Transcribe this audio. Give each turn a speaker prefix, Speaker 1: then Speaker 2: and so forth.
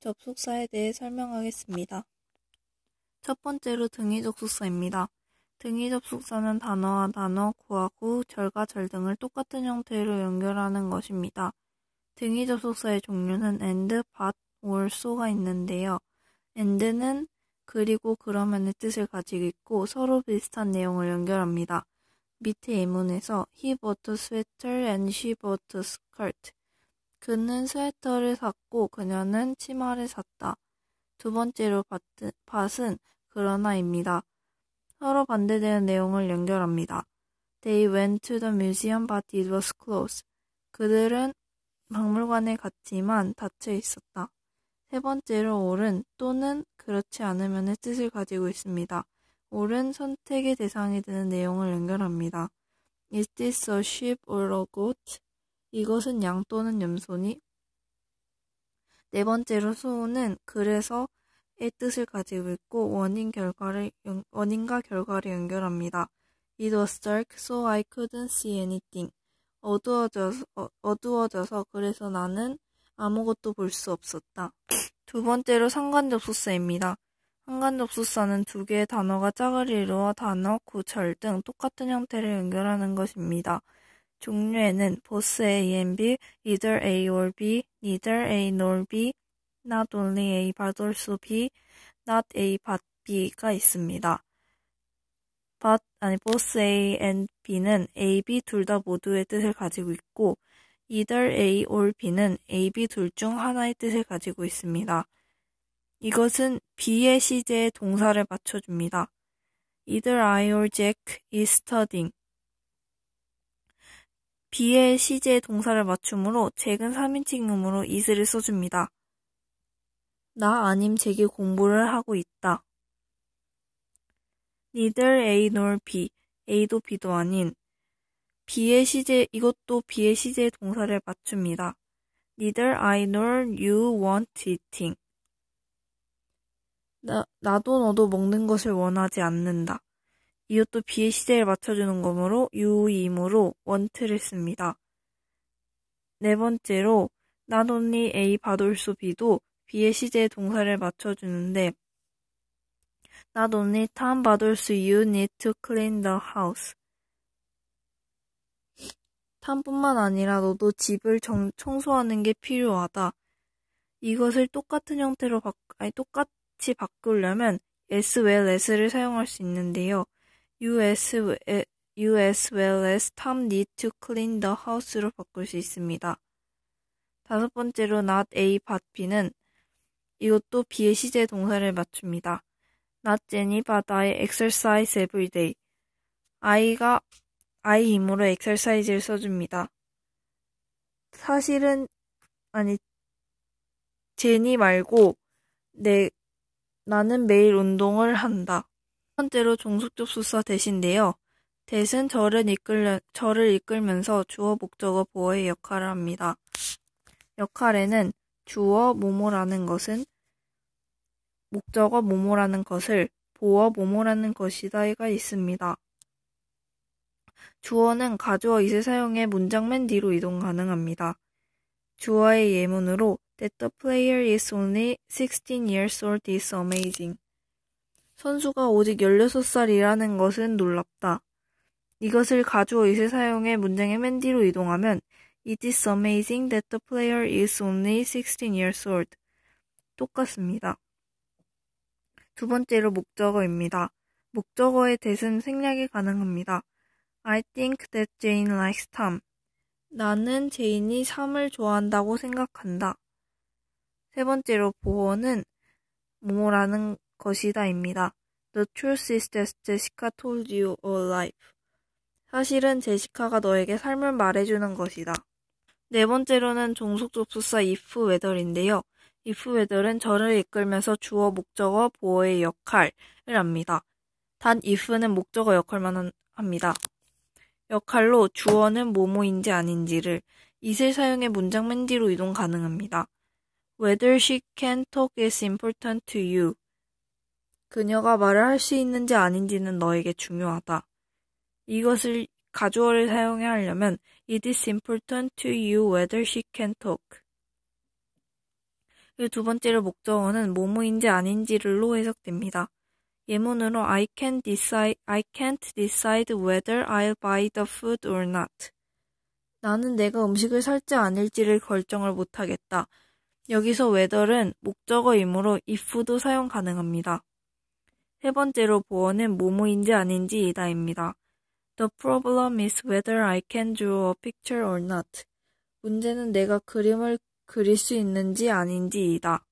Speaker 1: 접속사에 대해 설명하겠습니다. 첫 번째로 등위 접속사입니다. 등위 접속사는 단어와 단어, 구하고, 절과 절 등을 똑같은 형태로 연결하는 것입니다. 등위 접속사의 종류는 and, but, or, so가 있는데요. and는 그리고 그러면의 뜻을 가지고 있고 서로 비슷한 내용을 연결합니다. 밑에 예문에서 he bought a sweater and she bought a skirt. 그는 스웨터를 샀고 그녀는 치마를 샀다. 두 번째로 밭은 그러나입니다. 서로 반대되는 내용을 연결합니다. They went to the museum but it was closed. 그들은 박물관에 갔지만 닫혀 있었다. 세 번째로 옳은 또는 그렇지 않으면의 뜻을 가지고 있습니다. 옳은 선택의 대상이 되는 내용을 연결합니다. Is this a sheep or a goat? 이것은 양 또는 염소니? 네 번째로 수호는 그래서 의 뜻을 가지고 있고 원인 결과를 원인과 결과를 연결합니다. It was dark, so I couldn't see anything. 어두워져서, 어, 어두워져서 그래서 나는 아무것도 볼 수 없었다. 두 번째로 상관접속사입니다. 상관접속사는 두 개의 단어가 짝을 이루어 단어, 구절 등 똑같은 형태를 연결하는 것입니다. 종류에는 both A and B, either A or B, neither A nor B, not only A but also B, not A but B가 있습니다. but 아니 both A and B는 A, B 둘 다 모두의 뜻을 가지고 있고 either A or B는 A, B 둘 중 하나의 뜻을 가지고 있습니다. 이것은 B의 시제에 동사를 맞춰줍니다. Either I or Jack is studying. B의 시제 동사를 맞춤으로 잭은 3인칭음으로 is를 써줍니다. 나 아님 잭이 공부를 하고 있다. Neither A nor B, A도 B도 아닌 B의 시제, 이것도 B의 시제 동사를 맞춥니다. Neither I nor you want eating. 나, 나도 너도 먹는 것을 원하지 않는다. 이것도 B의 시제를 맞춰주는 거므로 유이므로 원트를 씁니다. 네 번째로 only A 받을수 B도 B의 시제의 동사를 맞춰주는데 only Tom 받을수 you need to clean the house. 탐뿐만 아니라 너도 집을 정, 청소하는 게 필요하다. 이것을 똑같은 형태로 바, 아니 똑같이 바꾸려면 as well as를 사용할 수 있는데요. You as, you as well as Tom need to clean the house로 바꿀 수 있습니다. 다섯 번째로 not A but B는 이것도 B의 시제 동사를 맞춥니다. Not Jenny but I exercise every day. I가 I이므로 exercise를 써줍니다. 사실은 아니 제니 말고 내 나는 매일 운동을 한다. 번째로 종속접속사 대신데요. 대신 저를, 이끌, 저를 이끌면서 주어, 목적어, 보어의 역할을 합니다. 역할에는 주어, 모모라는 것은 목적어, 모모라는 것을 보어, 모모라는 것이다가 있습니다. 주어는 가주어 이을 사용해 문장 맨 뒤로 이동 가능합니다. 주어의 예문으로 That the player is only 16 years old is amazing. 선수가 오직 16살이라는 것은 놀랍다. 이것을 가주어 it을 사용해 문장의 맨 뒤로 이동하면 It is amazing that the player is only 16 years old. 똑같습니다. 두 번째로 목적어입니다. 목적어의 대은 생략이 가능합니다. I think that Jane likes Tom. 나는 제인이 삼을 좋아한다고 생각한다. 세 번째로 보어는 뭐뭐라는 것이다입니다. The truth is that Jessica told you a life. 사실은 제시카가 너에게 삶을 말해주는 것이다. 네 번째로는 종속 접속사 if whether인데요. if whether은 저를 이끌면서 주어, 목적어, 보어의 역할을 합니다. 단 if는 목적어 역할만 합니다. 역할로 주어는 뭐뭐인지 아닌지를 it을 사용해 문장 맨 뒤로 이동 가능합니다. Whether she can talk is important to you. 그녀가 말을 할 수 있는지 아닌지는 너에게 중요하다. 이것을 가주어를 사용해 하려면 It is important to you whether she can talk. 그두 번째로 목적어는 뭐뭐인지 아닌지를로 해석됩니다. 예문으로 I can't decide, I can't decide whether I'll buy the food or not. 나는 내가 음식을 살지 않을지를 결정을 못하겠다. 여기서 whether은 목적어이므로 if도 사용 가능합니다. 세 번째로 보어는 뭐뭐인지 아닌지 이다입니다. The problem is whether I can draw a picture or not. 문제는 내가 그림을 그릴 수 있는지 아닌지이다.